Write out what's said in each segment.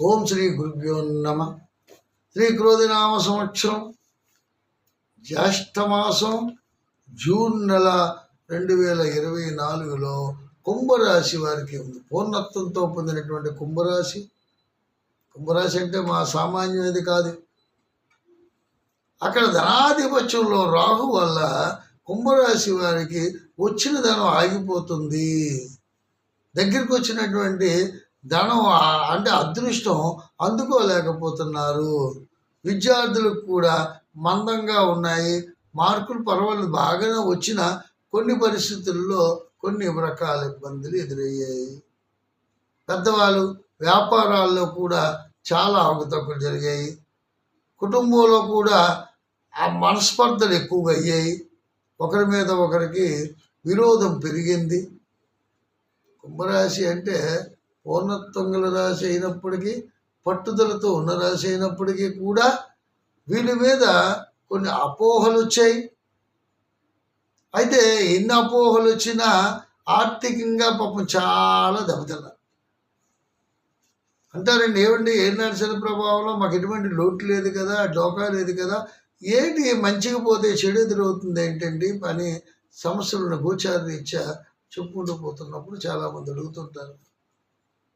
ఓం శ్రీ గురుభ్యో నమ. శ్రీ క్రోధినామ సంవత్సరం. జ్యేష్ఠమాసం జూన్ నెల రెండు వేల ఇరవై నాలుగులో కుంభరాశి వారికి ఉంది. పూర్ణత్వంతో పొందినటువంటి కుంభరాశి. కుంభరాశి అంటే మా సామాన్యమైనది కాదు. అక్కడ ధనాధిపత్యంలో రాహు వల్ల కుంభరాశి వారికి వచ్చిన ధనం ఆగిపోతుంది. దగ్గరికి వచ్చినటువంటి ధనం అంటే అదృష్టం అందుకోలేకపోతున్నారు. విద్యార్థులకు కూడా మందంగా ఉన్నాయి. మార్కులు పర్వాలేదు. బాగానే వచ్చిన కొన్ని పరిస్థితుల్లో కొన్ని రకాల ఇబ్బందులు ఎదురయ్యాయి. పెద్దవాళ్ళు వ్యాపారాల్లో కూడా చాలా అవకతవకలు జరిగాయి. కుటుంబంలో కూడా ఆ మనస్పర్ధలు ఎక్కువగా అయ్యాయి. ఒకరి మీద ఒకరికి విరోధం పెరిగింది. కుంభరాశి అంటే పూర్ణత్వంగల రాశి అయినప్పటికీ పట్టుదలతో ఉన్న రాశి అయినప్పటికీ కూడా వీళ్ళ మీద కొన్ని అపోహలు వచ్చాయి. అయితే ఎన్ని అపోహలు వచ్చినా ఆర్థికంగా పాపం చాలా దెబ్బతిన్నారు. అంటారండి ఏమండి ఏ నడిచిన ప్రభావంలో మాకు ఎటువంటి లోటు లేదు కదా డోకా లేదు కదా ఏంటి మంచిగా పోతే చెడు ఎదురవుతుంది ఏంటండి? పని సమస్యలను గోచార చెప్పుకుంటూ పోతున్నప్పుడు చాలామంది అడుగుతుంటారు.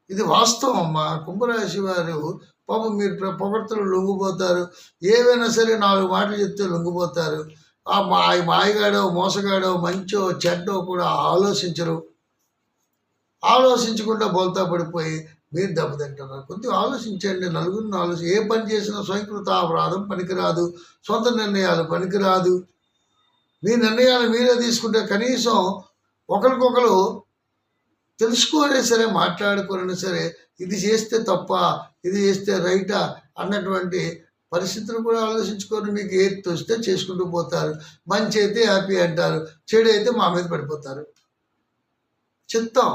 ఇది వాస్తవం అమ్మా కుంభరాశి వారు పాపం మీరు ప్ర- పొగడ్తలు లొంగిపోతారు. ఏవైనా సరే నాలుగు మాటలు చెప్తే లొంగిపోతారు. ఆ మా మాయగాడో మోసగాడో మంచో చెడ్డో కూడా ఆలోచించరు. ఆలోచించకుండా బోల్తా పడిపోయి మీరు దెబ్బతింటున్నారు. కొద్దిగా ఆలోచించండి. నలుగురిని ఆలోచి ఏ పని చేసినా స్వయంకృత అపరాధం పనికిరాదు. సొంత నిర్ణయాలు పనికిరాదు. మీ నిర్ణయాలు మీరే తీసుకుంటే కనీసం ఒకరికొకరు తెలుసుకోనే సరే మాట్లాడుకోనైనా సరే ఇది చేస్తే తప్ప ఇది చేస్తే రైటా అన్నటువంటి పరిస్థితులు కూడా ఆలోచించుకొని మీకు ఏది తోస్తే చేసుకుంటూ పోతారు. మంచి అయితే హ్యాపీ అంటారు చెడు అయితే మా మీద పడిపోతారు. చిత్తం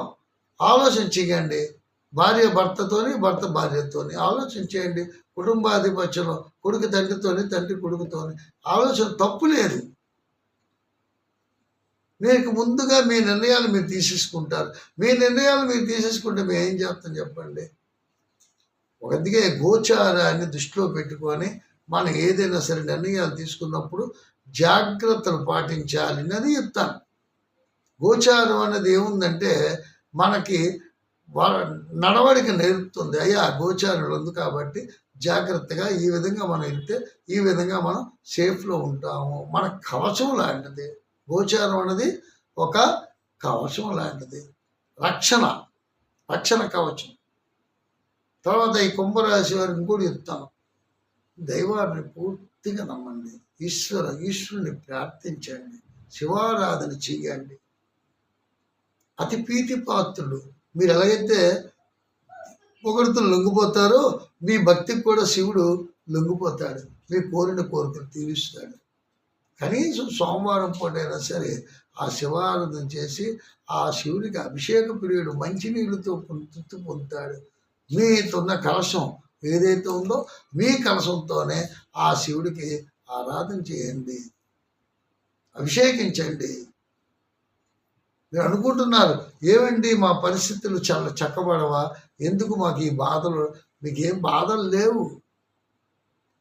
ఆలోచన భార్య భర్తతోని భర్త భార్యతోని ఆలోచించేయండి కుటుంబాధిపత్యం కుటుంబాధిపత్యంలో కొడుకు తండ్రితోని తండ్రి కొడుకుతోని. ఆలోచన తప్పు లేదు. మీకు ముందుగా మీ నిర్ణయాలు మీరు తీసేసుకుంటారు. మీ నిర్ణయాలు మీరు తీసేసుకుంటే మేము ఏం చేస్తాం చెప్పండి? ఒకదిగే గోచారాన్ని దృష్టిలో పెట్టుకొని మనం ఏదైనా సరే నిర్ణయాలు తీసుకున్నప్పుడు జాగ్రత్తలు పాటించాలి అని చెప్తాను. గోచారం అనేది ఏముందంటే మనకి వా- నడవడిక నేర్పుతుంది. అయ్యా గోచారులు ఉంది కాబట్టి జాగ్రత్తగా ఈ విధంగా మనం వెళ్తే ఈ విధంగా మనం సేఫ్లో ఉంటాము. మన కవచం లాంటిది. గోచారం అనేది ఒక కవచం లాంటిది. రక్షణ రక్షణ కవచం. తర్వాత ఈ కుంభరాశి వారికి కూడా చెప్తాను. దైవాన్ని పూర్తిగా నమ్మండి. ఈశ్వర ఈశ్వరుని ప్రార్థించండి. శివారాధన చేయండి. అతి ప్రీతి పాత్రుడు మీరు ఎలాగైతే ఒకరితో లొంగిపోతారో మీ భక్తికి కూడా శివుడు లొంగిపోతాడు. మీ కోరిన కోరికలు తీరుస్తాడు. కనీసం సోమవారం పూటైనా సరే ఆ శివారాధన చేసి ఆ శివుడికి అభిషేక ప్రియుడు మంచినీళ్ళతో తృప్తి పొందుతాడు. మీకున్న కలశం ఏదైతే ఉందో మీ కలశంతోనే ఆ శివుడికి ఆరాధన చేయండి. అభిషేకించండి. మీరు అనుకుంటున్నారు ఏమండి మా పరిస్థితులు చాలా చక్కబడవా? ఎందుకు మాకు ఈ బాధలు? మీకేం బాధలు లేవు?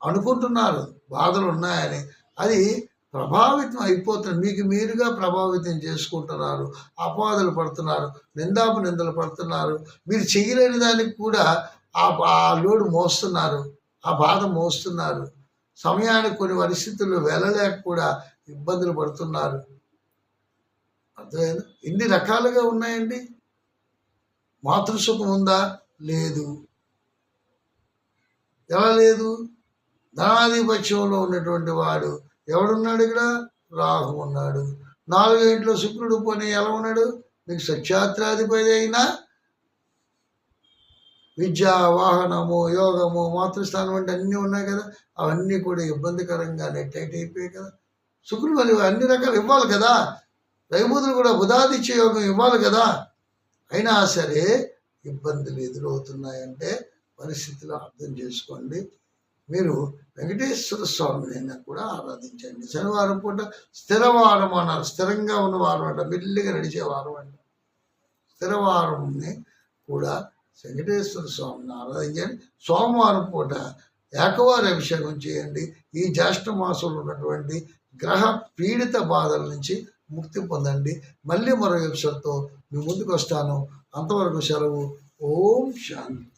అనుకుంటున్నారు. బాధలు ఉన్నాయని అది ప్రభావితం అయిపోతున్నారు. మీకు మీరుగా ప్రభావితం చేసుకుంటున్నారు. అపవాదులు పడుతున్నారు. నిందాపు నిందలు పడుతున్నారు. మీరు చేయలేని దానికి కూడా ఆ ఆ లోడు మోస్తున్నారు. ఆ బాధ మోస్తున్నారు. సమయానికి కొన్ని పరిస్థితుల్లో వెళ్ళలేక కూడా ఇబ్బందులు పడుతున్నారు. అర్థమైంది? ఎన్ని రకాలుగా ఉన్నాయండి? మాతృసుఖం ఉందా? లేదు. ఎలా లేదు? ధనాధిపత్యంలో ఉన్నటువంటి వాడు ఎవడున్నాడు ఇక్కడ? రాహు ఉన్నాడు. నాలుగో ఇంట్లో శుక్రుడు పోనీ ఎలా ఉన్నాడు? మీకు సత్యాత్రాధిపతి అయినా? విద్య వాహనము యోగము మాతృస్థానం అంటే అన్నీ ఉన్నాయి కదా. అవన్నీ కూడా ఇబ్బందికరంగానే టైట్ అయిపోయాయి కదా. శుక్రుడు మరి అన్ని రకాలు ఇవ్వాలి కదా. రైబూతులు కూడా బుధాదిత్య యోగం ఇవ్వాలి కదా. అయినా సరే ఇబ్బందులు ఎదురవుతున్నాయంటే పరిస్థితులు అర్థం చేసుకోండి. మీరు వెంకటేశ్వర స్వామిని కూడా ఆరాధించండి. శనివారం పూట స్థిరవారం అన్నారు. స్థిరంగా ఉన్నవారం అంట మెల్లిగా నడిచేవారం అంట. స్థిరవారంని కూడా వెంకటేశ్వర స్వామిని ఆరాధించండి. సోమవారం పూట ఏకవారి అభిషేకం చేయండి. ఈ జ్యేష్ఠ మాసంలో ఉన్నటువంటి గ్రహ పీడిత బాధల నుంచి ముక్తి పొందండి. మళ్ళీ మరో ఎపిసోడ్తో మీ ముందుకు వస్తాను. అంతవరకు సెలవు. ఓం శాంతి.